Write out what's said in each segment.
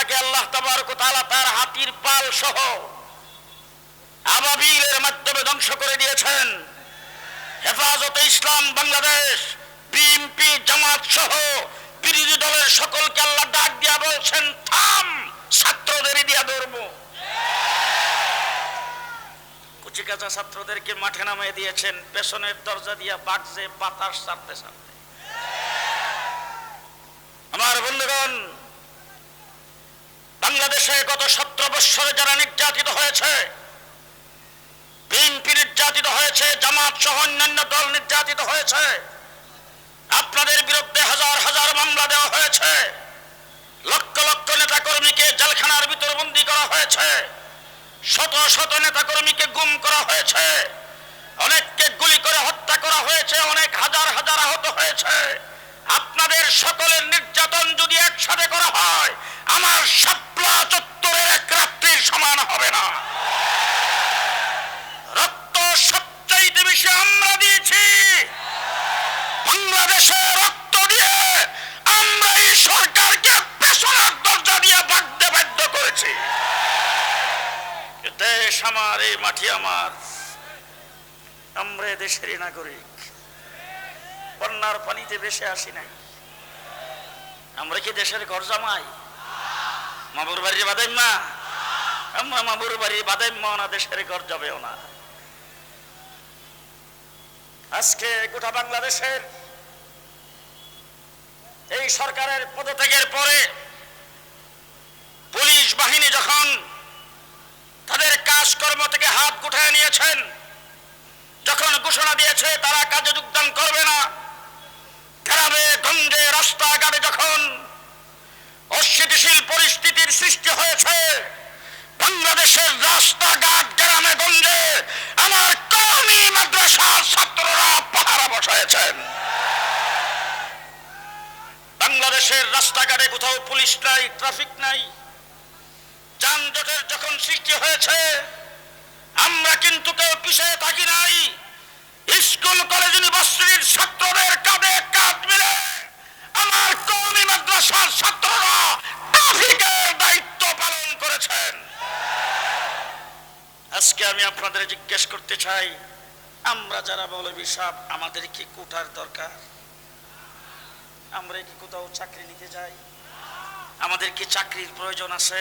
দেশটাকে আল্লাহ তাবারক তাআলা তার হাতির পাল সহ আবাবিলের মাধ্যমে ধ্বংস করে দিয়েছেন। হেফাজতে ইসলাম, বাংলাদেশ বিএনপি জামাত সহ বিরোধী দলের সকলকে আল্লাহ ডাক দিয়া বলছেন, থাম, ছাত্রদের দিয়া ধরবো। কুচিকাচা ছাত্রদেরকে মাঠে নামিয়ে দিয়েছেন, পেছনের দরজা দিয়া বাগজে বাতাস ছাড়তে ছাড়তে। আমার বন্ধুগণ বাংলাদেশে গত সতেরো বৎসরে যারা নির্যাতিত হয়েছে, বিএনপি নির্যাতিত হয়েছে, জামাত সহ অন্যান্য দল নির্যাতিত হয়েছে, আপনাদের বিরুদ্ধে হাজার হাজার মামলা দেওয়া হয়েছে, লক্ষ লক্ষ নেতা কর্মীকে জেলখানার ভিতর বন্দী করা হয়েছে, শত শত নেতা কর্মীকে গুম করা হয়েছে, অনেককে গুলি করে হত্যা করা হয়েছে, অনেক হাজার হাজার আহত হয়েছে আপনাদের সকলের নির্যাতন যদি একসাথে করা হয় আমার সাপলা চত্বরের এক রাত্রির সমান হবে না রক্ত সবচাইতে বেশি আমরা দিয়েছি বাংলাদেশে রক্ত দিয়ে আমরা এই সরকারকে পেছনের দরজা দিয়ে বাগদে বাধ্য করেছি এ দেশ মাটি আমার? আমরা দেশেরই নাগরিক। বন্যার পানিতে ভেসে আসি নাই। আমরা কি দেশের ঘর জামাই? মামুর বাড়ির বাদাই মা আমরা মামুর বাড়ির বাদাই মা না দেশের ঘর যাবেও না। আজকে গোটা বাংলাদেশের এই সরকারের পদত্যাগের পরে পুলিশ বাহিনী যখন তাদের কাজকর্ম থেকে হাত গুটায় নিয়েছেন। যখন ঘোষণা দিয়েছে, তারা কাজে যোগদান করবে না। গ্রামে গঞ্জে রাস্তাঘাটে যখন অস্থিতিশীল পরিস্থিতির সৃষ্টি হয়েছে, বাংলাদেশের রাস্তাঘাট গ্রামে গঞ্জে আমার কর্মী মাদ্রাসার ছাত্ররা পাহারা বসাইছেন বাংলাদেশের রাস্তাঘাটে কোথাও পুলিশ নাই, ট্রাফিক নাই। যানজটের যখন সৃষ্টি হয়েছে আমরা কিন্তু কেউ পিছিয়ে থাকি নাই। স্কুল, কলেজ, ইউনিভার্সিটির ছাত্রদের কাঁধে কাঁধ মিলে আমার কৌমি মাদ্রাসার ছাত্ররা ট্রাফিকের দায়িত্ব পালন করেছেন। আজকে আমি আপনাদের জিজ্ঞেস করতে চাই, আমরা যারা মৌলবী সাহ আমাদের কি কোটার দরকার? আমরা কি কোথাও চাকরি নিতে যাই? আমাদের কি চাকরির প্রয়োজন আছে?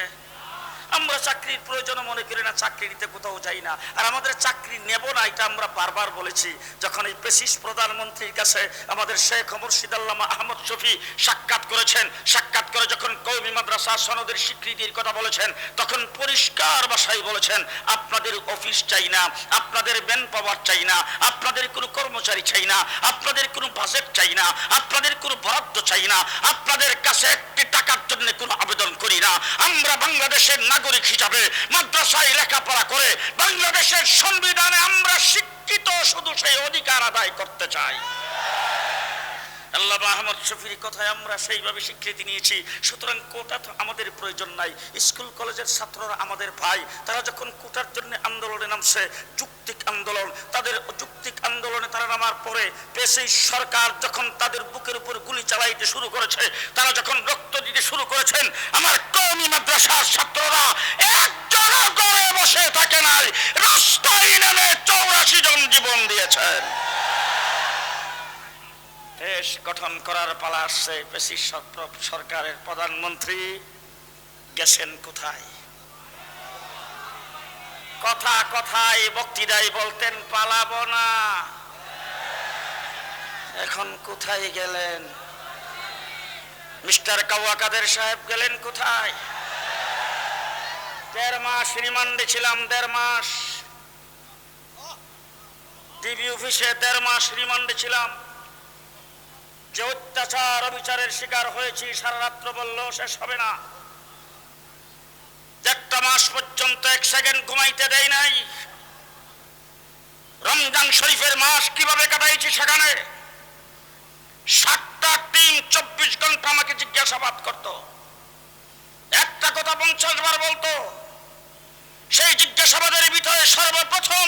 আমরা চাকরির প্রয়োজন মনে করি না, চাকরি নিতে কোথাও যাই না। আর আমাদের চাকরি নেব না, এটা আমরা বারবার বলেছি। যখন এই পেশিস প্রধানমন্ত্রীর কাছে আমাদের শেখ মুর্শিদ আল্লামা আহমদ শফি সাক্ষাৎ করেছেন, সাক্ষাৎ করে যখন কৌমি মাদ্রাসা সনদের স্বীকৃতির কথা বলেছেন, তখন পরিষ্কার ভাষায় বলেছেন, আপনাদের অফিস চাই না, আপনাদের ম্যান পাওয়ার চাই না, আপনাদের কোনো কর্মচারী চাই না, আপনাদের কোনো বাজেট চাই না, আপনাদের কোনো বরাদ্দ চাই না, আপনাদের কাছে একটি টাকার জন্য কোনো আবেদন করি না। আমরা বাংলাদেশের নাগরিক হিসাবে মাদ্রাসায় লেখাপড়া করে বাংলাদেশের সংবিধানে আমরা শিক্ষিত, শুধু সেই অধিকার আদায় করতে চাই। আল্লাহ আহমদ শফির কথায় আমরা সেইভাবে স্বীকৃতি নিয়েছি। সুতরাং কোটা তো আমাদের প্রয়োজন নাই। স্কুল, কলেজের ছাত্ররা আমাদের ভাই। তারা যখন কোটার জন্য আন্দোলনে নামছে, যুক্তিক আন্দোলন, তাদের যুক্তিক আন্দোলনে তারা নামার পরে পেশি সরকার যখন তাদের বুকের উপর গুলি চালাইতে শুরু করেছে, তারা যখন রক্ত দিতে শুরু করেছেন, আমার কৌমি মাদ্রাসার ছাত্ররা একজনও ঘরে বসে থাকে নাই। রাস্তায় নেমে চৌরাশি জন জীবন দিয়েছেন। দেশ গঠন করার পালা আসছে। পেশি সরকারের প্রধানমন্ত্রী গেছেন কোথায়? কথা কথায় বক্তৃতায় বলতেন, পালাবো না। এখন কোথায় গেলেন? মিস্টার কাওয়াকাদের সাহেব গেলেন কোথায়? দেড় মাস রিমান্ডে ছিলাম, দেড় মাস। ডিবি অফিসে দেড় মাস রিমান্ডে ছিলাম। যে অত্যাচার অবিচারের শিকার হয়েছি, সারা রাত্র বলল, শেষ হবে না। একটা মাস পর্যন্ত এক সেকেন্ড ঘুমাইতে দেয় নাই। রমজান শরীফের মাস কীভাবে কাটাইছি সেখানে? সাতটা টিম চব্বিশ ঘণ্টা আমাকে জিজ্ঞাসাবাদ করত। একটা কথা পঞ্চাশ বার বলতো, সেই জিজ্ঞাসাবাদের ভিতরে সর্বপ্রথম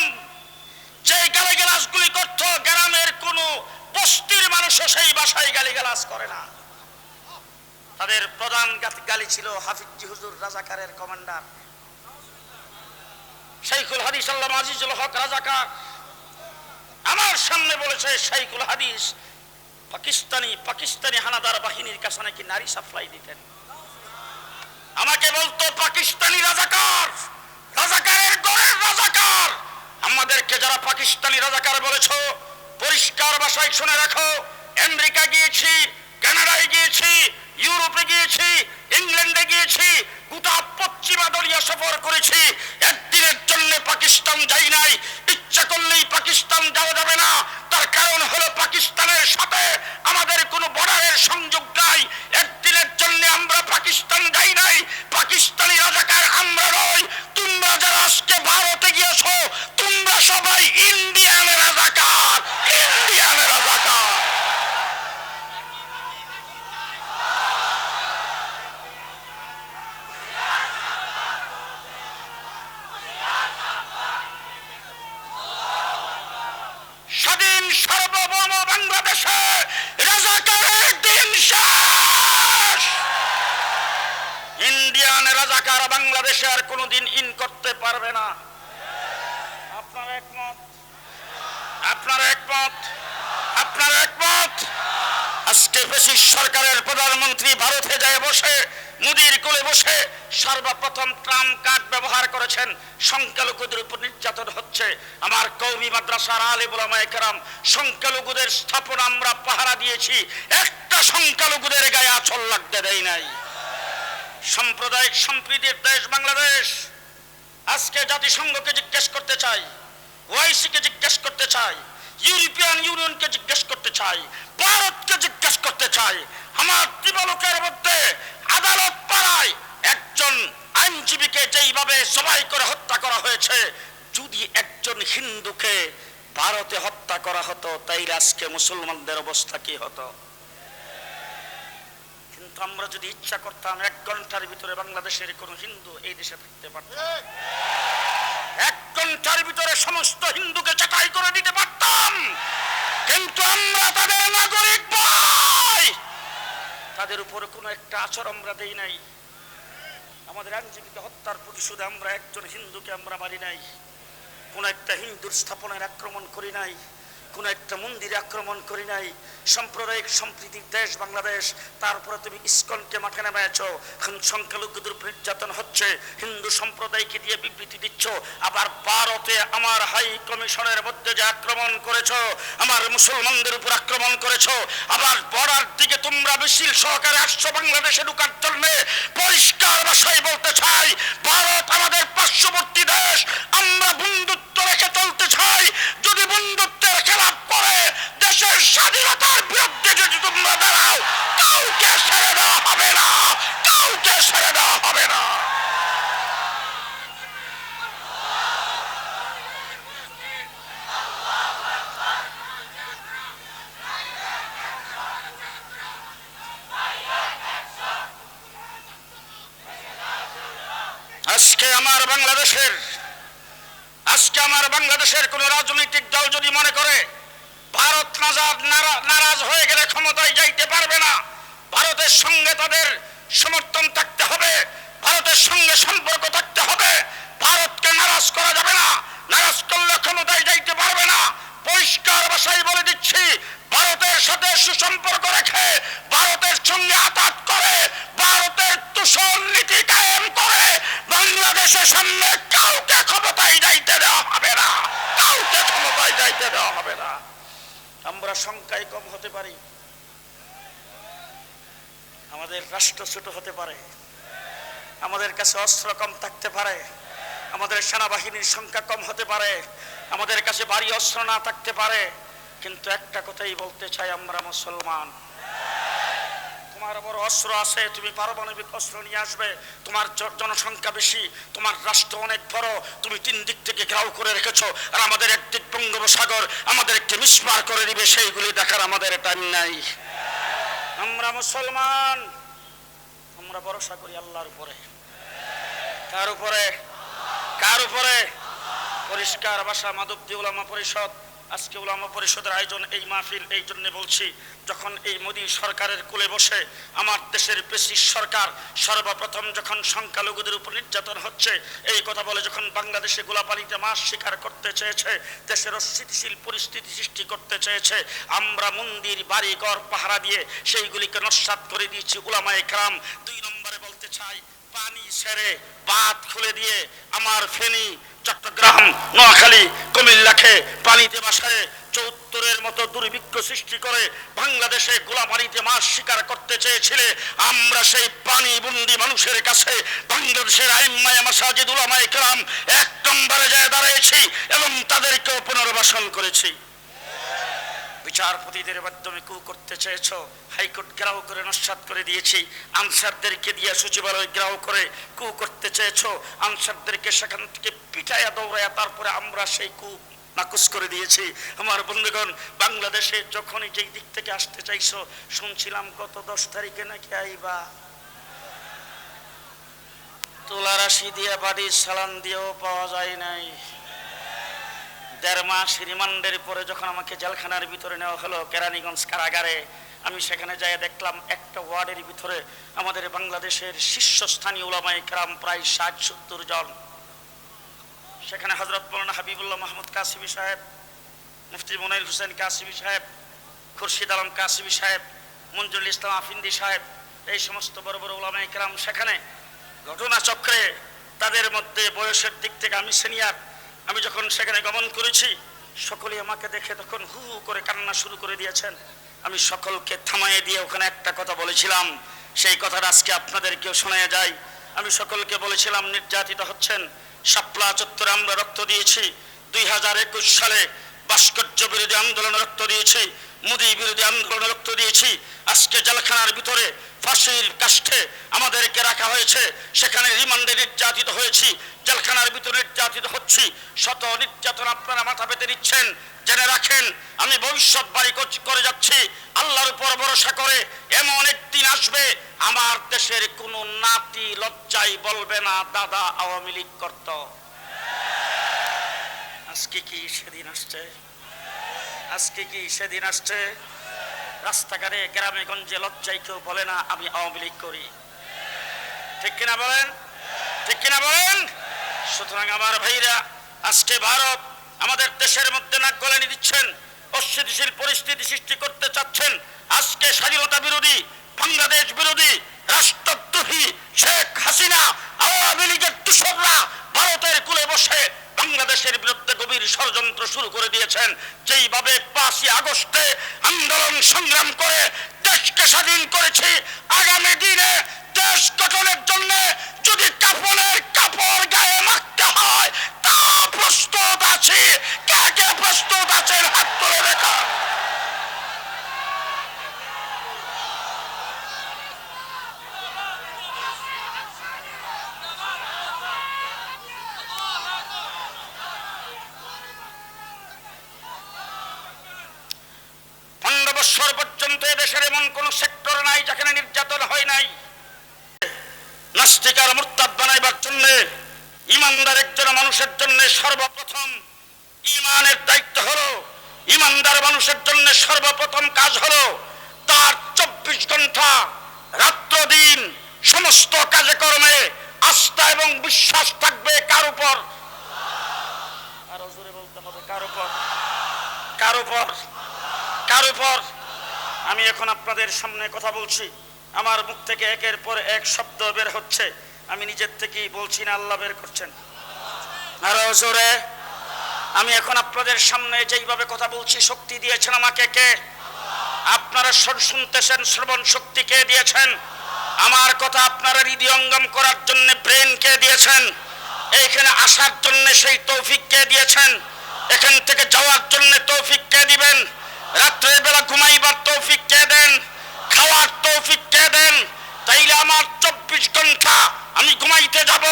যে গালে গেলাসগুলি করত, গ্রামের কোনো বস্তির মানুষও সেই বাসায় গালি গালাস করে না। তাদের প্রধান গালি ছিল হাফিজি হুজুর রাজাকারের কমান্ডার। শাইখুল হাদিস আল্লাহ আজিজুল হক রাজাকার। আমার সামনে বলেছে, শাইখুল হাদিস, পাকিস্তানি পাকিস্তানি হানাদার বাহিনীর কাছে নাকি নারী সাপ্লাই দিতেন? আমাকে বলতো, পাকিস্তানি রাজাকার, রাজাকারের গড়ের রাজাকার। আমাদেরকে যারা পাকিস্তানি রাজাকার বলেছ পরিষ্কার ভাষায় শুনে রাখো। আমেরিকা গিয়েছি কানাডায় গিয়েছি ইউরোপে গিয়েছি ইংল্যান্ডে গিয়েছি গোটা পশ্চিমা দলীয় সফর করেছি একদিনের জন্য পাকিস্তান যাই নাই ইচ্ছা করলেই পাকিস্তান যাওয়া যাবে না তার কারণ হলো পাকিস্তানের সাথে আমাদের কোনো বর্ডারের সংযোগ নাই একদিনের জন্য আমরা পাকিস্তান যাই নাই পাকিস্তানি রাজাকার আমরা নই তোমরা যারা আজকে ভারতে গিয়েছো তোমরা সবাই ইন্ডিয়ানের রাজাকার ইন্ডিয়ানের রাজাকার স্বাধীন সার্বভৌম বাংলাদেশে রাজাকারের দিন শেষ ইন্ডিয়ান রাজাকার বাংলাদেশে আর কোনোদিন ইন করতে পারবে না আপনার একমত আপনার একমত আপনার একমত ব্রিটিশ সরকারের প্রধানমন্ত্রী ভারতে যায় বসে, মুদির কোলে বসে, সর্বপ্রথম ট্রাম কার্ড ব্যবহার করেছেন। সংখ্যালঘুদের উপর নির্যাতন হচ্ছে। আমার কৌমি মাদ্রাসার আলে বোলামায় কেরাম, সংখ্যালঘুদের স্থাপন আমরা পাহারা দিয়েছি। একটা সংখ্যালঘুদের গায়ে আচল লাগতে দেয় নাই। সাম্প্রদায়িক সম্প্রীতির দেশ বাংলাদেশ। আজকে জাতিসংঘকে জিজ্ঞেস করতে চাই, ওয়াইসিকে জিজ্ঞেস করতে চাই ইউরোপিয়ান ইউনিয়নকে জিজ্ঞেস করতে চাই, ভারতকে জিজ্ঞেস করতে চাই। আমার ত্রিবলকের মধ্যে আদালত পাড়ায় একজন আইনজীবীকে যেইভাবে সবাই করে হত্যা করা হয়েছে, যদি একজন হিন্দুকে ভারতে হত্যা করা হতো তাই আজকে মুসলমানদের অবস্থা কি হতো? কিন্তু আমরা যদি ইচ্ছা করতাম এক ঘণ্টার ভিতরে বাংলাদেশের কোন হিন্দু এই দেশে থাকতে পারত। এক ঘণ্টার ভিতরে সমস্ত হিন্দুকে চাকাই করে দিতে পারতাম কিন্তু আমরা তাদের নাগরিক ভাই তাদের উপরে কোনো একটা আচর আমরা দেই নাই। আমাদের আইনজীবীকে হত্যার প্রতিশোধে আমরা একজন হিন্দুকে আমরা মারি নাই। কোনো একটা হিন্দুর স্থাপনায় আক্রমণ করি নাই। কোন একটা মন্দিরে আক্রমণ করি নাই। সাম্প্রদায়িক সম্প্রীতির দেশ বাংলাদেশ তারপরে তুমি ইস্কনকে মাঠে নামাইছ সংখ্যালঘুদের নির্যাতন হচ্ছে, হিন্দু সম্প্রদায়কে দিয়ে বিবৃতি দিচ্ছ। আবার ভারতে আমার হাই কমিশনের মধ্যে যে আক্রমণ করেছ, আমার মুসলমানদের উপর আক্রমণ করেছ, আবার বর্ডার দিকে তোমরা মিছিল সহকারে আসছো বাংলাদেশে ঢুকার জন্য। পরিষ্কার ভাষায় বলতে চাই, ভারত আমাদের পার্শ্ববর্তী দেশ, আমরা বন্ধুত্ব রেখে চলতে চাই। যদি বন্ধুত্বের খেলাপ করে দেশের স্বাধীনতার বিরুদ্ধে যদি তোমরা দাঁড়াও, কাউকে ছেড়ে দেওয়া হবে না, কাউকে ছেড়ে দেওয়া হবে না। আজকে আমার বাংলাদেশের আজকে আমার বাংলাদেশের কোন রাজনৈতিক দল যদি মনে করে, ভারত নাজাদ নারাজ হয়ে গেলে ক্ষমতায় যাইতে পারবে না। ভারতের সঙ্গে তাদের সমর্থন থাকতে হবে, ভারতের সঙ্গে সম্পর্ক থাকতে হবে। ভারতকে নারাজ করা যাবে না, নারাজ করলে ক্ষমতায় যাইতে পারবে না। পরিষ্কার ভাষায় বলে দিচ্ছি, ভারতের সাথে সুসম্পর্ক রেখে ভারতের সঙ্গে আঘাত করে ভারতের তুষণ নীতি কায়েম করে বাংলাদেশের সামনে কাউকে ক্ষমতায় যাইতে দেওয়া হবে না কাউকে ক্ষমতায় যাইতে দেওয়া হবে না আমরা সংখ্যায় কম হতে পারি আমাদের রাষ্ট্র ছোট হতে পারে, আমাদের কাছে অস্ত্র কম থাকতে পারে, আমাদের সেনাবাহিনীর সংখ্যা কম হতে পারে, আমাদের কাছে ভারী অস্ত্র না থাকতে পারে, কিন্তু একটা কথাই বলতে চাই আমরা মুসলমান। তোমার বড় অস্ত্র আছে, তুমি পারমাণবিক অস্ত্র নিয়ে আসবে, তোমার জনসংখ্যা বেশি, তোমার রাষ্ট্র অনেক বড়, তুমি তিন দিক থেকে ঘেরাও করে রেখেছো, আর আমাদের একদিক বঙ্গোপসাগর আমাদেরকে মিসমার করে দিবে, সেইগুলি দেখার আমাদের টাইম নাই। আমরা মুসলমান। আমরা ভরসা করি আল্লাহর উপরে। কার উপরে? কার উপরে? পরিষ্কার বাসা মাধবদী উলামা পরিষদ। আজকে উলামা পরিষদের আয়োজন এই মাহফিল এই জন্য বলছি, যখন এই মোদী সরকারের কোলে বসে আমার দেশের প্রেসিস সরকার সর্বপ্রথম যখন সংখ্যালঘুদের উপর নির্যাতন হচ্ছে, এই কথা বলে যখন বাংলাদেশে গোলাপালিতে মাস স্বীকার করতে চেয়েছে, দেশের অস্থিতিশীল পরিস্থিতি সৃষ্টি করতে চেয়েছে, আমরা মন্দির বাড়ি ঘর পাহারা দিয়ে সেইগুলিকে নস্বাত করে দিয়েছি। উলামায়ে ক্রাম দুই নম্বরে বলতে চাই, পানি ছেড়ে বাঁধ খুলে দিয়ে আমার ফেনী চট্টগ্রাম, নোয়াখালী, কুমিল্লাকে পানিতে বাসায় চৌত্তরের মতো দুর্ভিক্ষ সৃষ্টি করে বাংলাদেশে গোলাপানিতে মাছ শিকার করতে চেয়েছিলে। আমরা সেই পানি বন্দি মানুষের কাছে বাংলাদেশের আইম্মায় মাসাজিদ আমায় কেরাম এক নম্বরে যায় দাঁড়িয়েছি এবং তাদেরকেও পুনর্বাসন করেছি। বিচারপতিদের মাধ্যমে কু করতে চেয়েছো? হাইকোর্ট গ্রাহ করে নস্বাত করে দিয়েছি। আনসারদেরকে দিয়ে সচিবালয় গ্রাহ করে কু করতে চেয়েছো? আনসারদেরকে সেখান থেকে পিটাইয়া দৌড়াইয়া তারপরে আমরা সেই কু নাকুশ করে দিয়েছি। আমার বন্ধুগণ, বাংলাদেশে যখনই যেই দিক থেকে আসতে চাইছো, শুনছিলাম গত দশ তারিখে নাকি আইবা। তোলা রাশি দিয়ে বাড়ি সালান দিয়েও পাওয়া যায় নাই। দেড় মাস রিমান্ডের পরে যখন আমাকে জেলখানার ভিতরে নেওয়া হলো, কেরানীগঞ্জ কারাগারে, আমি সেখানে যাই দেখলাম একটা ওয়ার্ডের ভিতরে আমাদের বাংলাদেশের শীর্ষস্থানীয় ওলামাই কেরাম প্রায় ষাট, সত্তর জন। সেখানে হজরত মৌলানা হাবিবুল্লাহ মাহমুদ কাসিমি সাহেব, মুফতি মনির হুসেন কাসিমি সাহেব, খুরশিদ আলম কাসিমি সাহেব, মঞ্জুরুল ইসলাম আফিন্দি সাহেব, এই সমস্ত বড় বড় ওলামাই কেরাম সেখানে ঘটনা চক্রে তাদের মধ্যে বয়সের দিক থেকে আমি সিনিয়র। আমি যখন সেখানে গমন করেছি, সকলেই আমাকে দেখে তখন হু হু করে কান্না শুরু করে দিয়েছেন। আমি সকলকে থামাইয়ে দিয়ে ওখানে একটা কথা বলেছিলাম। সেই কথাটা আজকে আপনাদেরকেও শোনা যায়। আমি সকলকে বলেছিলাম, নির্যাতিত হচ্ছেন। শাপলা চত্বরে আমরা রক্ত দিয়েছি। দুই হাজার একুশ সালে ভাস্কর্য বিরোধী আন্দোলনে রক্ত দিয়েছি। মুদি বিরোধী আন্দোলনে রক্ত দিয়েছি। আজকে জেলখানার ভিতরে ফাঁসির কাষ্ঠে আমাদেরকে রাখা হয়েছে। সেখানে রিমান্ডে নির্যাতিত হয়েছি, জেলখানার ভিতরে নির্যাতিত হচ্ছি। শত নির্যাতন আপনারা মাথা পেতে নিচ্ছেন, জেনে রাখেন, আমি ভবিষ্যৎ বাড়ি করে যাচ্ছি। আল্লাহর উপর ভরসা করে এমন একদিন আসবে, আমার দেশের কোনো নাতি লজ্জাই বলবে না, দাদা, আওয়ামী লীগ করত। আজকে কি সেদিন আসছে? আজকে কি সেদিন আসছে? রাস্তাঘাটে, গ্রামে, গঞ্জে লজ্জাই কেউ বলে না, আমি আওয়ামী লীগ করি। ঠিক কিনা বলেন? ঠিক কিনা বলেন? সুতরাং আমার ভাইরা, আজকে ভারত আমাদের দেশের মধ্যে নাক গলানি দিচ্ছেন, অস্থিতিশীল পরিস্থিতি সৃষ্টি করতে চাচ্ছেন। আজকে স্বাধীনতা বিরোধী, বাংলাদেশ বিরোধী, রাষ্ট্রদ্রোহী শেখ হাসিনা, আওয়ামী লীগের দূষকরা ভারতের কুলে বসে বাংলাদেশের বিরুদ্ধে গভীর ষড়যন্ত্র শুরু করে দিয়েছেন। যেইভাবে আন্দোলন সংগ্রাম করে দেশকে স্বাধীন করেছি। আগামী দিনে দেশ গঠনের জন্য যদি কাপড়ে গায়ে মাখতে হয় তা প্রস্তুত আছি কে কে প্রস্তুত আছেন হাত তুলে দেখা পনেরো বৎসর পর্যন্ত এদেশের এমন কোন সেক্টর নাই যেখানে নির্যাতন হয় নাই নাস্তিকার মুরতাদ বানাইবার জন্য ইমানদার একজন মানুষের জন্য সর্বপ্রথম ইমানের দায়িত্ব হলো ইমানদার মানুষের জন্য সর্বপ্রথম কাজ হলো তার চব্বিশ ঘণ্টা রাত্র দিন সমস্ত কাজে কর্মে আস্থা এবং বিশ্বাস থাকবে কার উপর আরও জোরে বলতে হবে আমি এখন আপনাদের সামনে কথা বলছি। আমার মুখ থেকে একের পর এক শব্দ বের হচ্ছে। আমি নিজের থেকেই বলছি না, আল্লাহ বের করছেন। আরও জোরে। আমি এখন আপনাদের সামনে যেইভাবে কথা বলছি, শক্তি দিয়েছেন আমাকে কে? আপনারা শোন- শুনতেছেন শ্রবণ শক্তি কে দিয়েছেন? আমার কথা আপনারা হৃদয়ঙ্গম করার জন্য ব্রেন কে দিয়েছেন? এইখানে আসার জন্য সেই তৌফিক কে দিয়েছেন? এখান থেকে যাওয়ার জন্য তৌফিক কে দিবেন? রাত্রের বেলা ঘুমাইবার তৌফিক কে দেন? খাওয়ার তৌফিক কে দেন? তাইলে আমার চব্বিশ ঘণ্টা আমি ঘুমাইতে যাব,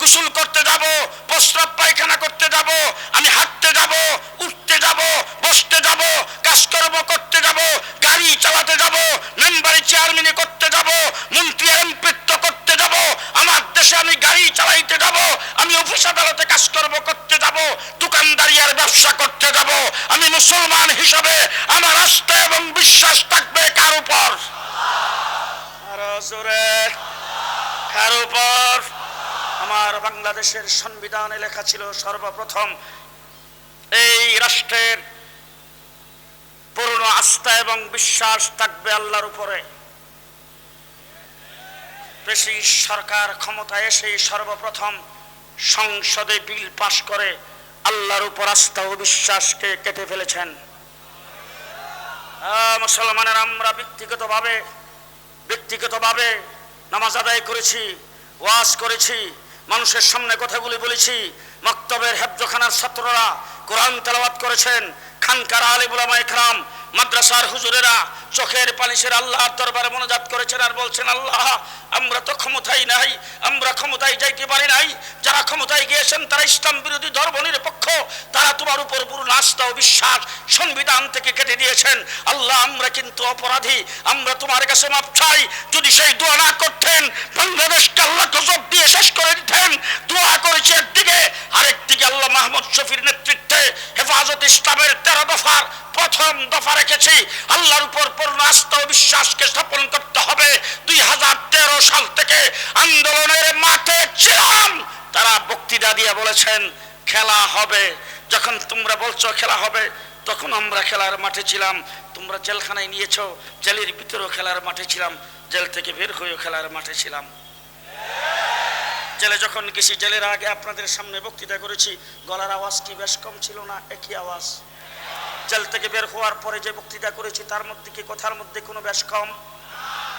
গোসল করতে যাব প্রস্রাব পায়খানা করতে যাব, আমি হাঁটতে যাব, উঠতে যাব, বসতে যাব, কাজকর্ম করতে যাব, গাড়ি চালাতে যাব, মেম্বারি চেয়ারম্যানি করতে যাব, মন্ত্রী এমপিত্ব করতে যাব আমার দেশে আমি গাড়ি চালাইতে যাব আমি অফিস আদালতে কাজকর্ম করতে যাব দোকান দোকানদারিয়ার ব্যবসা করতে যাব। আমি মুসলমান হিসাবে আমার আস্থা এবং বিশ্বাস থাকবে কার উপর? কার উপর? আমার বাংলাদেশের সংবিধানে লেখা ছিল সর্বপ্রথম, এই রাষ্ট্রের পূর্ণ আস্থা এবং বিশ্বাস থাকবে আল্লাহর উপরে। সরকার ক্ষমতায় এসে সর্বপ্রথম সংসদে বিল পাশ করে আল্লাহর উপর আস্থা ও বিশ্বাসকে কেটে ফেলেছেন। মুসলমানের আমরা ব্যক্তিগতভাবে ব্যক্তিগতভাবে নামাজ আদায় করেছি, ওয়াজ করেছি, মানুষের সামনে কথাগুলি বলেছি, মক্তবের হেফজখানার ছাত্ররা কোরআন তেলাবাদ করেছেন, খানকার আলিবুলামা ইকরাম মাদ্রাসার হুজুরেরা চোখের পালিশের আল্লাহর দরবারে মনোজাত করেছেন আর বলছেন, আল্লাহ, আমরা তো ক্ষমতাই নাই, আমরা ক্ষমতায় যাইতে পারি নাই। যারা ক্ষমতায় গিয়েছেন, তারা ইসলাম বিরোধী ধর্ম নিরপেক্ষ। তারা তোমার উপর পূর্ণ আস্থা ও বিশ্বাস, সংবিধান থেকে কেটে দিয়েছেন। আল্লাহ, আমরা কিন্তু অপরাধী। আমরা তোমার কাছে মাপ চাই। যদি সেই দোয়া না করতেন, বাংলাদেশকে আল্লাহ গজব দিয়ে শেষ করে দিতেন। দোয়া করেছে একদিকে, আরেকদিকে আল্লাহ মাহমুদ শফির নেতৃত্বে হেফাজত ইসলামের তেরো দফার প্রথম দফা রেখেছি। আল্লাহর উপর পূর্ণ আস্থা ও বিশ্বাসকে স্থাপন করতে হবে। দুই হাজার তেরো সাল থেকে আন্দোলনের মাঠে ছিলাম। তারা বক্তৃতা দিয়ে বলেছেন, খেলা হবে। যখন তোমরা বলছো খেলা হবে, তখন আমরা খেলার মাঠে ছিলাম। তোমরা জেলখানায় নিয়েছো, জেলের ভিতরেও খেলার মাঠে ছিলাম। জেল থেকে বের হয়েও খেলার মাঠে ছিলাম। জেলে যখন গেছি, জেলের আগে আপনাদের সামনে বক্তৃতা করেছি। গলার আওয়াজ কি বেশ কম ছিল না, একই আওয়াজ। জেল থেকে বের হওয়ার পরে যে বক্তৃতা করেছি, তার মধ্যে কি কথার মধ্যে কোনো বেশ কম?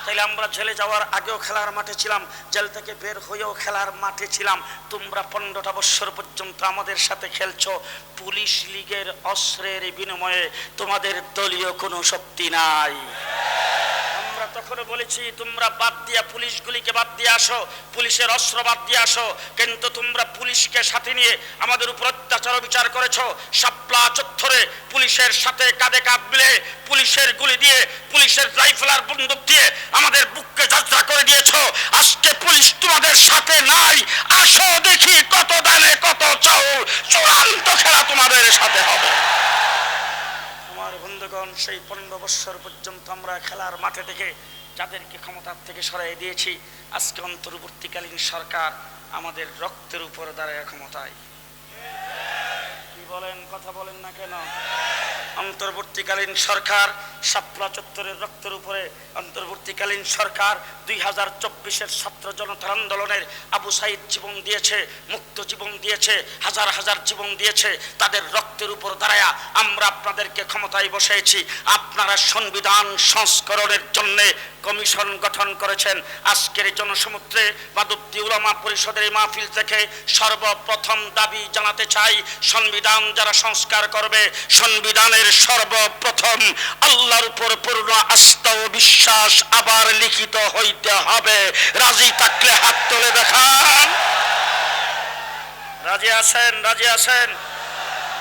তাইলে আমরা জেলে যাওয়ার আগেও খেলার মাঠে ছিলাম, জেল থেকে বের হয়েও খেলার মাঠে ছিলাম। তোমরা পনেরোটা বৎসর পর্যন্ত আমাদের সাথে খেলছ, পুলিশ লীগের অস্ত্রের বিনিময়ে তোমাদের দলীয় কোনো শক্তি নাই। তখন বলেছি, তোমরা বাদ দিয়া পুলিশগুলিকে বাদ দিয়ে আসো, পুলিশের অস্ত্র বাদ দিয়ে আসো, কিন্তু তোমরা পুলিশকে সাথে নিয়ে আমাদের উপর অত্যাচার বিচার করেছ। শাপলা চত্বরে পুলিশের সাথে কাঁধে কাঁধ মিলে পুলিশের গুলি দিয়ে, পুলিশের রাইফেলার বন্দুক দিয়ে আমাদের বুককে যাত্রা করে দিয়েছ। আজকে পুলিশ তোমাদের সাথে নাই। আসো দেখি কত দানে কত চাউল। চূড়ান্ত খেলা তোমাদের সাথে হবে। সেই পনেরো বৎসর পর্যন্ত আমরা খেলার মাঠে থেকে যাদেরকে ক্ষমতার থেকে সরাই দিয়েছি আজকে অন্তর্বর্তীকালীন সরকার আমাদের রক্তের উপর দাঁড়ায় ক্ষমতায়। বলেন, কথা বলেন না কেন? অন্তর্বর্তীকালীন সরকার শাপলা চত্বরের রক্তের উপরে, অন্তর্বর্তীকালীন সরকার দুই হাজার চব্বিশের ছাত্র জনতার আন্দোলনের আবু সাইদ জীবন দিয়েছে, মুক্ত জীবন দিয়েছে, হাজার হাজার জীবন দিয়েছে, তাদের রক্তের উপর দাঁড়ায়া আমরা আপনাদেরকে ক্ষমতায় বসেছি। আপনারা সংবিধান সংস্করণের জন্য কমিশন গঠন করেছেন। আজকের জনসমুদ্রে মাদুদ্দি উলামা পরিষদের মাহফিল থেকে সর্বপ্রথম দাবি জানাতে চাই, সংবিধান যারা সংস্কার করবে, সংবিধানের সর্বপ্রথম আল্লাহর উপর পূর্ণ আস্থা ও বিশ্বাস আবার লিখিত হইতে হবে। রাজি থাকলে হাত তুলে দেখান। রাজি আছেন রাজি আছেন।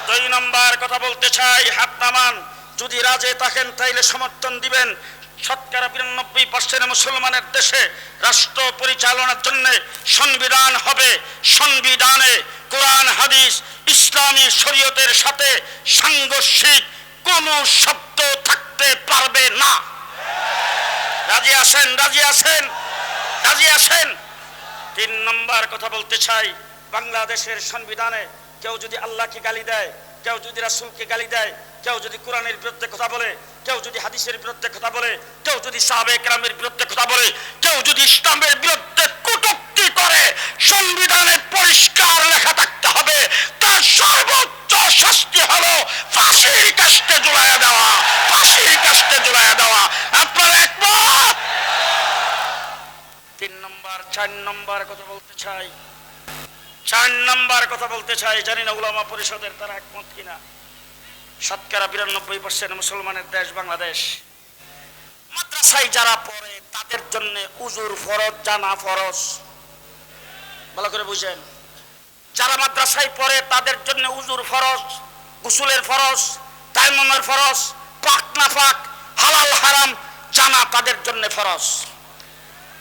দুই নম্বর কথা বলতে চাই, হাত নামান। যদি রাজে থাকেন, তাইলে সমর্থন দিবেন। শতকরা বিরানব্বই পার্সেন্ট মুসলমানের দেশে রাষ্ট্র পরিচালনার জন্য সংবিধান হবে। সংবিধানে কোরআন, হাদিস ইসলামী শরীয়তের সাথে সাংঘর্ষিক কোনো শব্দ থাকতে পারবে না। রাজি আছেন? রাজি আছেন? রাজি আছেন? তিন নম্বর কথা বলতে চাই, বাংলাদেশের সংবিধানে কেউ যদি আল্লাহকে গালি দেয়, কেউ যদি রাসূলকে গালি দেয়, কেউ যদি কোরআনের বিরুদ্ধে কথা বলে, কেউ যদি হাদিসের বিরুদ্ধে কথা বলে, কেউ যদি সাহাবে কেরামের বিরুদ্ধে কথা বলে, কেউ যদি ইসলামের বিরুদ্ধে কটুক্তি করে, সংবিধানে পরিষ্কার লেখা থাকতে হবে। তার সর্বোচ্চ শাস্তি হলো ফাঁসির কাস্তে জুড়াইয়া দেওয়া, ফাঁসির কাস্তে জুড়াইয়া দেওয়া। আপনারা একমত? তিন নম্বর, চার নম্বর কথা বলতে চাই। চার নম্বর কথা বলতে চাই, জানি না উলামা পরিষদের তারা একমত কিনা। শতকরা বিরানব্বই পার্সেন্ট মুসলমানের দেশ বাংলাদেশ। মাদ্রাসায় যারা পড়ে, তাদের জন্য উজুর ফরজ জানা ফরজ। ভালো করে বুঝেন। যারা মাদ্রাসায় পড়ে, তাদের জন্য উজুর ফরজ, গুসুলের ফরজ তাইমের ফরজ, পাক না পাক, হালাল, হারাম, জানা তাদের জন্য ফরজ।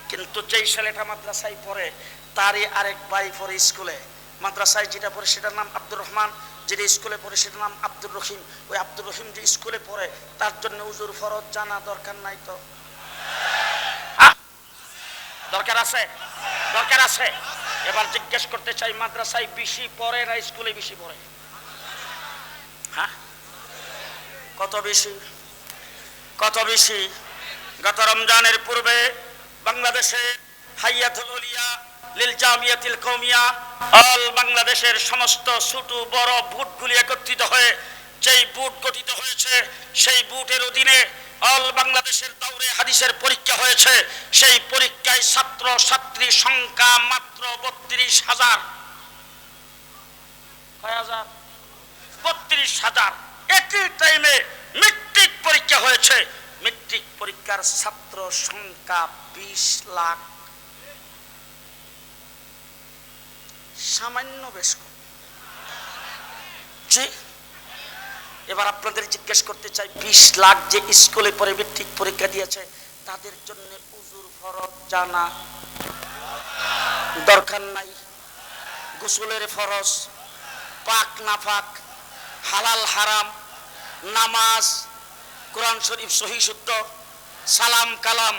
কিন্তু যেই ছেলেটা মাদ্রাসায় পড়ে, তারই আরেক ভাই পড়ে স্কুলে। মাদ্রাসায় যেটা পড়ে, সেটার নাম আব্দুর রহমান। যেটা স্কুলে পড়ে, সেটার নাম আব্দুর রহিম। ওই আব্দুর রহিম যে স্কুলে পড়ে, তার জন্য উজুর ফরজ, জানা দরকার নাই তো! দরকার আছে? দরকার আছে? এবার জিজ্ঞেস করতে চাই, মাদ্রাসায় বেশি পড়ে না স্কুলে বেশি পড়ে? হ্যাঁ? কত বেশি? কত বেশি? গত রমজানের পূর্বে বাংলাদেশে হাইয়াতুল উলিয়া জামিয়াতিল কৌমিয়া অল বাংলাদেশের সমস্ত ছোট বড় বুটগুলি একত্রিত হয়ে যেই বুট গঠিত হয়েছে, সেই বুটের অধীনে অল বাংলাদেশের দৌড়ে হাদিসের পরীক্ষা হয়েছে। সেই পরীক্ষায় ছাত্র ছাত্রী সংখ্যা মাত্র বত্রিশ হাজার। বত্রিশ হাজার। একই টাইমে মেট্রিক পরীক্ষা হয়েছে। মেট্রিক পরীক্ষার ছাত্র সংখ্যা বিশ লাখ। সামান্য বেশ জি? এবার আপনাদের জিজ্ঞেস করতে চাই, বিশ লাখ যে স্কুলে পরে মেট্রিক পরীক্ষা দিয়েছে, তাদের জন্য উজুর ফরজ জানা দরকার নাই। গোসলের ফরজ, পাক না পাক, হালাল হারাম, নামাজ, কোরআন শরীফ সহি শুদ্ধ, সালাম কালাম,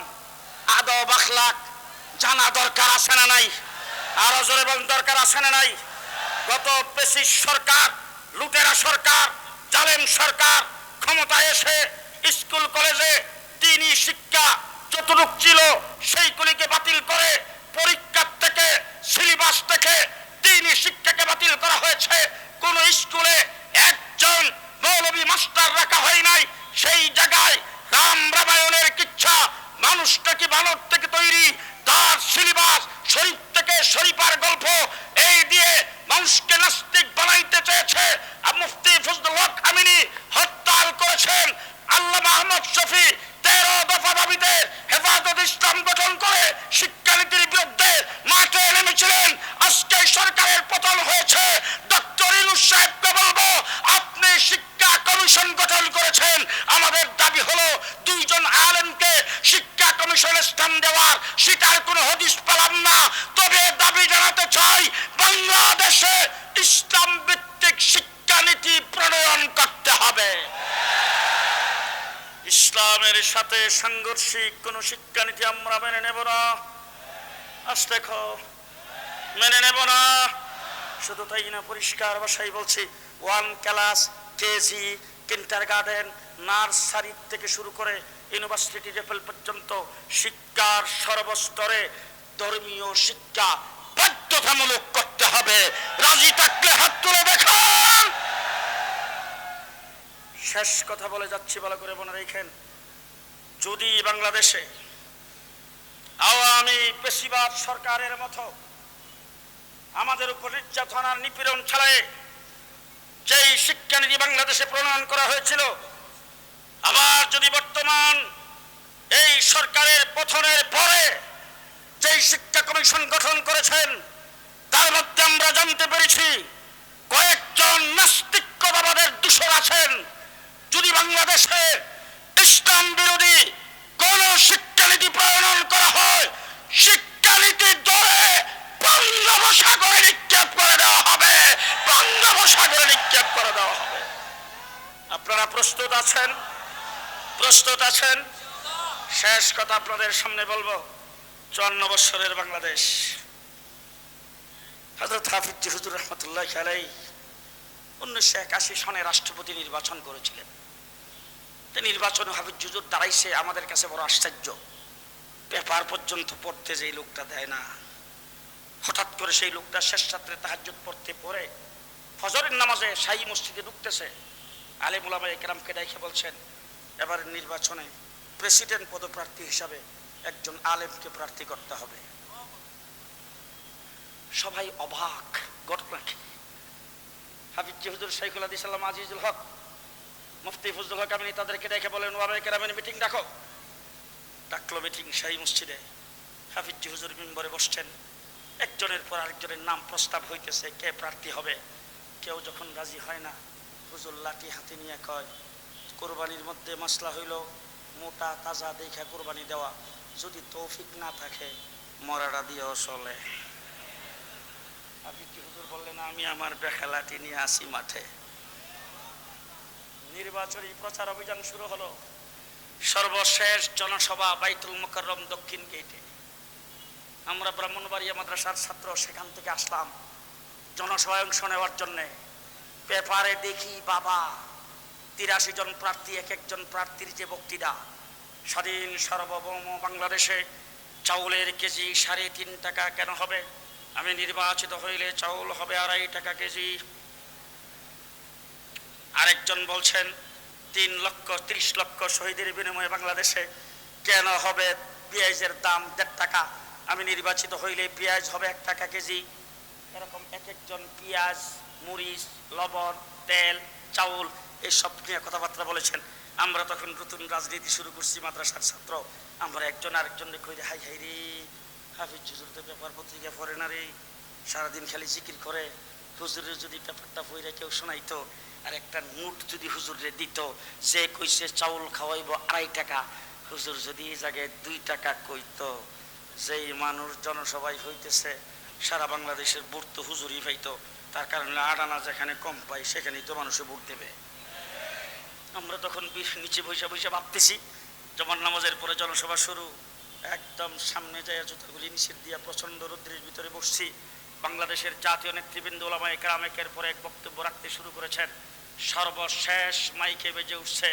আদব আখলাক, জানা দরকার আছে না নাই? আরও জোরে বলেন, দরকার আছে না নাই? গত পেশিস সরকার, লুটেরা সরকার জালেম সরকার ক্ষমতায় এসে স্কুল, কলেজে তিনি শিক্ষা যতটুক ছিল সেইগুলিকে বাতিল করে পরীক্ষার থেকে, সিলেবাস থেকে তিনি শিক্ষাকে বাতিল করা হয়েছে। কোন স্কুলে একজন মৌলবী মাস্টার রাখা হয় নাই। সেই জায়গায় রাম রামায়ণের কিচ্ছা, মানুষটা কি বানর থেকে তৈরি? তার সিলেবাস, শরীফ থেকে শরীফার গল্প, এই দিয়ে মানুষকে নাস্তিক বানাইতে চেয়েছে। মুফতি ফজলুল হক আমিনী হরতাল করেছেন। আল্লাহ মাহমদ শফি তেরো দফা দাবিতে হেফাজত ইসলাম গঠন করে শিক্ষানীতির বিরুদ্ধে মাঠে নেমেছিলেন। আজকে সরকারের পতন হয়েছে। ডক্টর ইনুস সাহেবকে বলব আপনি শিক্ষা কমিশন গঠন করেছেন আমাদের দাবি হলো দুইজন আলেমকে শিক্ষা কমিশনের স্থান দেওয়ার সেটার কোনো হদিস পেলাম না তবে দাবি জানাতে চাই বাংলাদেশে ইসলাম ভিত্তিক শিক্ষানীতি প্রণয়ন করতে হবে ইসলামের সাথে সাংঘর্ষিক কোন শিক্ষানীতি আমরা মেনে নেব না। আজ দেখো, মেনে নেব না। শুধু তাই না, পরিষ্কার ভাষায় বলছি, one class, KG kindergarten nursery থেকে শুরু করে ইউনিভার্সিটি লেভেল পর্যন্ত শিক্ষার সর্বস্তরে ধর্মীয় শিক্ষা বাধ্যতামূলক করতে হবে। রাজি থাকলে হাত তুলে দেখান। শেষ কথা বলে যাচ্ছি, ভালো করে মনে রেখেন। যদি বাংলাদেশে আওয়ামী পেশিবাদ সরকারের মতো আমাদের উপর নির্যাতন আর নিপীড়ন ছাড়ায় যেই শিক্ষানীতি বাংলাদেশে প্রণয়ন করা হয়েছিল, আবার যদি বর্তমান এই সরকারের পতনের পরে যেই শিক্ষা কমিশন গঠন করেছেন, তার মধ্যে আমরা জানতে পেরেছি কয়েকজন নাস্তিক্যবাদের দূষর আছেন। যদি বাংলাদেশে ইসলাম বিরোধী কোন শিক্ষানীতি প্রণয়ন করা হয় শিক্ষানীতি ধরে বঙ্গোপসাগরে নিক্ষেপ করে দেওয়া হবে, বঙ্গোপসাগরে নিক্ষেপ করে দেওয়া হবে। আপনারা প্রস্তুত আছেন? প্রস্তুত আছেন? শেষ কথা আপনাদের সামনে বলব, চুয়ান্ন বৎসরের বাংলাদেশ। হজরত হাফিজ হুজুর রহমতুল্লাহ আলাই উনিশশো একাশি সনে রাষ্ট্রপতি নির্বাচন করেছিলেন। তো নির্বাচনে হাফিজ হুজুর দাঁড়াইছে আমাদের কাছে বড় আশ্চর্য। পেপার পর্যন্ত পড়তে যেই লোকটা দেয় না। হঠাৎ করে সেই লোকটা শেষ রাত্রে তাহাজ্জুদ পড়তে পড়ে ফজরের নামাজে শাহী মসজিদে ঢুকতেছে। আলে মুলামা একরামকে ডেকে বলছেন, এবার নির্বাচনে প্রেসিডেন্ট পদপ্রার্থী হিসাবে একজন আলেমকে প্রার্থী করতে হবে। সবাই অবাক ঘটনা হাফিজ হুজুর শাইখুল আদি সাল্লাম আজিজুল হক মুফতি ফজলুল হক আমিনী তাদেরকে ডেকে বলেন ওয়াবে কেরামের মিটিং ডাকো। ডাকলো মিটিং শাহী মসজিদে। হাফিজ হুজুর মেম্বরে বসছেন। একজনের পর আরেকজনের নাম প্রস্তাব হইতেছে, কে প্রার্থী হবে? কেউ যখন রাজি হয় না, হুজুর লাঠি হাতে নিয়ে কয়, কোরবানির মধ্যে মশলা হইল, মোটা তাজা দেখা কোরবানি দেওয়া। যদি তৌফিক না থাকে, মরাটা দিয়েও চলে। হাফিজি হুজুর বললেন, আমি আমার বেখালাটি নিয়ে আসি মাঠে। নির্বাচনী প্রচার অভিযান শুরু হলো। সর্বশেষ জনসভা বাইতুল মুকাররম দক্ষিণ গেটে আমরা ব্রাহ্মণবাড়িয়া মাদ্রাসার ছাত্র, সেখান থেকে আসলাম। জনসভায় অংশ নেওয়ার জন্যে পেপারে দেখি বাবা, তিরাশি জন প্রার্থী, এক একজন প্রার্থীর যে বক্তৃতা। স্বাধীন সার্বভৌম বাংলাদেশে চাউলের কেজি সাড়ে তিন টাকা কেন হবে? আমি নির্বাচিত হইলে চাউল হবে আড়াই টাকা কেজি। আরেকজন বলছেন তিন লক্ষ, ত্রিশ লক্ষ শহীদের বিনিময়ে বাংলাদেশে কেন হবে পেঁয়াজের দাম দেড় টাকা? আমি নির্বাচিত হইলে পেঁয়াজ হবে এক টাকা কেজি। এরকম এক একজন পেঁয়াজ, মরিচ, লবণ, তেল, চাউল এইসব নিয়ে কথাবার্তা বলেছেন। আমরা তখন নতুন রাজনীতি শুরু করছি, মাদ্রাসার ছাত্র। আমরা একজন আরেকজনকে কই হাই হাই রে, হাফিজ হুজুর তো পেপার পত্রিকা পড়ে না রে। সারাদিন খালি জিকির করে। হুজুরের যদি পেপারটা পইরা কেউ শোনাইতো আর একটা নোট যদি হুজুরে দিত, সে কইছে চাউল খাওয়াইব আড়াই টাকা। হুজুর যদি এই জায়গায় দুই টাকা কইতো, যেই মানুষ জনসভায় হইতেছে, সারা বাংলাদেশের ভোট তো হুজুরই পাইতো। তার কারণে আডানা যেখানে কম পাই সেখানেই তো মানুষে ভোট দেবে। আমরা তখন নিচে বসে বসে ভাবতেছি জমান নামাজের পরে জনসভা শুরু। একদম সামনে যায় জুতাগুলি নিষেধ দিয়া প্রচণ্ড রৌদ্রের ভিতরে বসছি। বাংলাদেশের জাতীয় নেতৃবৃন্দ ওলামা একরাম একের পর এক বক্তব্য রাখতে শুরু করেছেন। সর্বশেষ মাইকে বেজে উঠছে,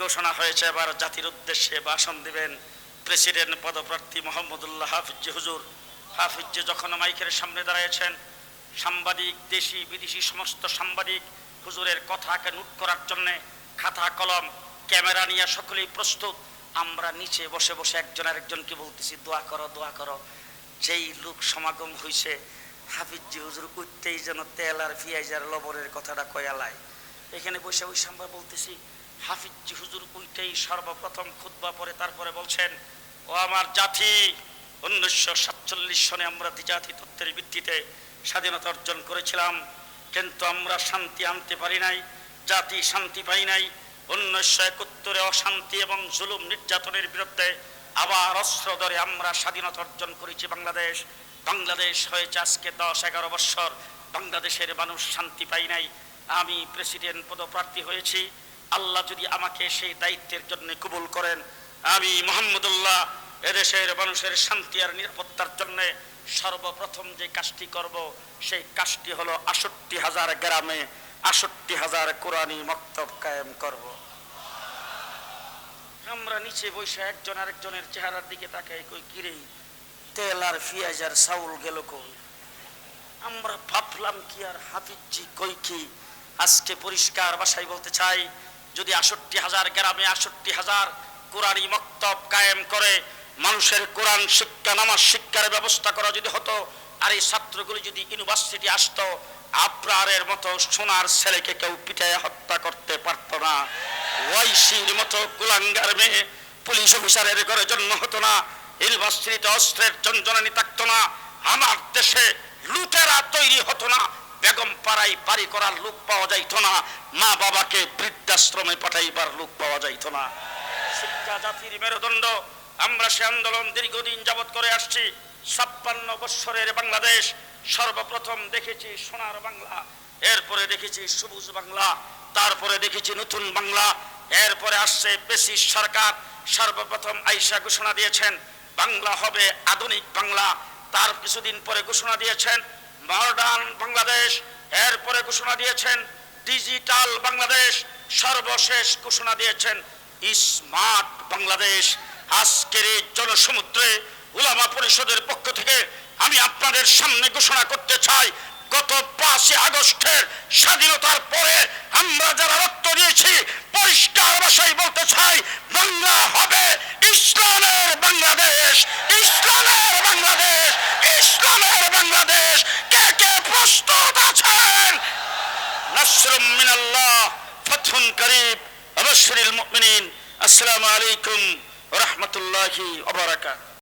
ঘোষণা হয়েছে এবার জাতির উদ্দেশ্যে ভাষণ দিবেন প্রেসিডেন্ট পদপ্রার্থী মোহাম্মদুল্লাহ হাফিজ হুজুর। হাফিজ যখন মাইকের সামনে দাঁড়িয়েছেন সাংবাদিক, দেশি, বিদেশি, সমস্ত সাংবাদিক হুজুরের কথাকে নোট করার জন্যে খাতা, কলম, ক্যামেরা নিয়ে সকলেই প্রস্তুত। আমরা নিচে বসে বসে একজন আরেকজনকে বলতেছি, দোয়া করো দোয়া করো। যেই লোক সমাগম হইছে হাফিজি হুজুর উঠতেই যেন তেল আর পেঁয়াজ আর লবণের কথাটা কয়ালায় এখানে বসে বসে আমরা বলতেছি, হাফিজি হুজুর উইটাই সর্বপ্রথম খুতবা পরে তারপরে বলছেন, ও আমার জাতি, উনিশশো সাতচল্লিশ সনে আমরা দ্বিজাতি তত্ত্বের ভিত্তিতে স্বাধীনতা অর্জন করেছিলাম, কিন্তু আমরা শান্তি আনতে পারি নাই, জাতি শান্তি পাই নাই। উনিশশো একাত্তরে অশান্তি এবং জুলুম নির্যাতনের বিরুদ্ধে আবার অস্ত্র ধরে আমরা স্বাধীনতা অর্জন করেছি বাংলাদেশ। বাংলাদেশ হয়েছে আজকে দশ, এগারো বৎসর বাংলাদেশের মানুষ শান্তি পাই নাই। আমি প্রেসিডেন্ট পদপ্রার্থী হয়েছি। আল্লাহ যদি আমাকে সেই দায়িত্বের জন্য কবুল করেন, আমি মোহাম্মদুল্লাহ, এদেশের মানুষের শান্তি আর নিরাপত্তার জন্য সর্বপ্রথম যে কাজটি করব, সেই কাজটি হলো আষট্টি হাজার গ্রামে আষট্টি হাজার কোরআনী মক্তব কায়েম করব। আমরা নিচে বসে একজন আরেকজনের চেহারার দিকে তাকাই, কই, কিরে? তেল আর পেঁয়াজ আর চাউল গেল কই? আমরা ভাবলাম কি আর হাফিজি কই কি? আজকে পরিষ্কার ভাষায় বলতে চাই, যদি আষট্টি হাজার গ্রামে আষট্টি হাজার কোরআনী মক্তব কায়েম করে, মানুষের কোরআন শিক্ষা, নামাজ শিক্ষার ব্যবস্থা করা যদি হতো, আর এই ছাত্রগুলি যদি ইউনিভার্সিটি আসতো আপ্রারের মতো সোনার ছেলেকে কেউ পিটায় হত্যা করতে পারতো না। ওয়াইসির মতো কুলাঙ্গার মেয়ে পুলিশ অফিসারের ঘরে জন্ম হতো না। ইউনিভার্সিটিতে অস্ত্রের জঞ্জনানি থাকতো না। আমার দেশে লুটেরা তৈরি হতো না। বেগম পাড়াই বাড়ি করার লোক পাওয়া যাইতো না। মা বাবাকে বৃদ্ধাশ্রমে পাঠাইবার লোক পাওয়া যাইতো না। শিক্ষা জাতির মেরুদণ্ড। আমরা সে আন্দোলন দীর্ঘদিন যাবৎ করে আসছি। ছাপ্পান্ন বৎসরের বাংলাদেশ। সর্বপ্রথম দেখেছি সোনার বাংলা। এরপরে দেখেছি সবুজ বাংলা। তারপরে দেখেছি নতুন বাংলা। এরপরে আসছে বেশি সরকার। সর্বপ্রথম আইসা ঘোষণা দিয়েছেন বাংলা হবে আধুনিক বাংলা। তার কিছুদিন পরে ঘোষণা দিয়েছেন মডার্ন বাংলাদেশ। এরপরে ঘোষণা দিয়েছেন ডিজিটাল বাংলাদেশ। সর্বশেষ ঘোষণা দিয়েছেন স্মার্ট বাংলাদেশ। আজকের এই জনসমুদ্রে উলামা পরিষদের পক্ষ থেকে আমি আপনাদের সামনে ঘোষণা করতে চাই। গত পাঁচই আগস্টের স্বাধীনতার পরে আমরা যারা রক্ত দিয়েছি, পরিষ্কার ভাষায় বলতে চাই, বাংলা হবে ইসলামের বাংলাদেশ ইসলামের বাংলাদেশ ইসলামের বাংলাদেশ। কে কে প্রস্তুত আছেন? নাসরুম মিনাল্লাহ ফাতহুন করিব অবশ্যরিল মুমিনিন। আসসালামু আলাইকুম ওয়া রাহমাতুল্লাহি ওয়া বারাকাতুহু।